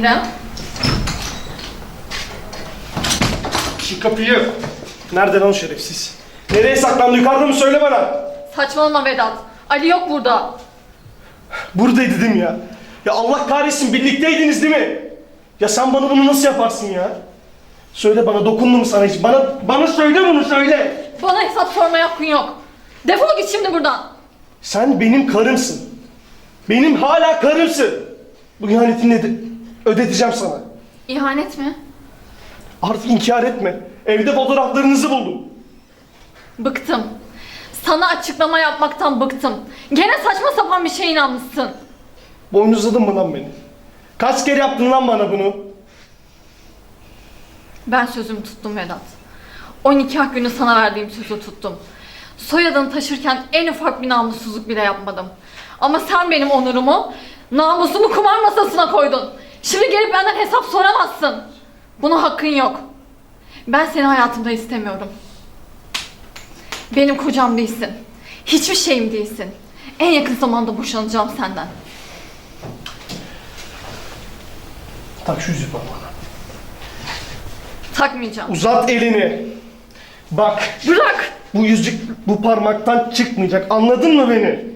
İrem, Şu kapıyı. Nerede lan o şerefsiz? Nereye saklandı yukarıda mı söyle bana. saçmalama Vedat. Ali yok burada. Buradaydı değil mi ya? Ya Allah kahretsin birlikteydiniz değil mi? Ya sen bana bunu nasıl yaparsın ya? Söyle bana dokundu mu sana hiç? Bana, bana söyle bunu söyle. Bana hesap sormaya hakkın yok. Defol git şimdi buradan. Sen benim karımsın. Benim hala karımsın. Bu ihanetini öde- ödeteceğim sana. İhanet mi? Artık inkar etme. Evde fotoğraflarınızı buldum. Bıktım. Sana açıklama yapmaktan bıktım. Gene saçma sapan bir şeye inanmışsın. Boynuzladın mı lan beni? Kaç kere yaptın lan bana bunu? Ben sözümü tuttum Vedat. O nikah günü sana verdiğim sözü tuttum. Soyadını taşırken en ufak bir namussuzluk bile yapmadım. Ama sen benim onurumu, namusumu kumar masasına koydun. Şimdi gelip benden hesap soramazsın. Buna hakkın yok. Ben seni hayatımda istemiyorum. Benim kocam değilsin. Hiçbir şeyim değilsin. En yakın zamanda boşanacağım senden. Tak şu yüzüğü bana. Takmayacağım. Uzat elini. Bak Bırak! bu yüzük bu parmaktan çıkmayacak anladın mı beni?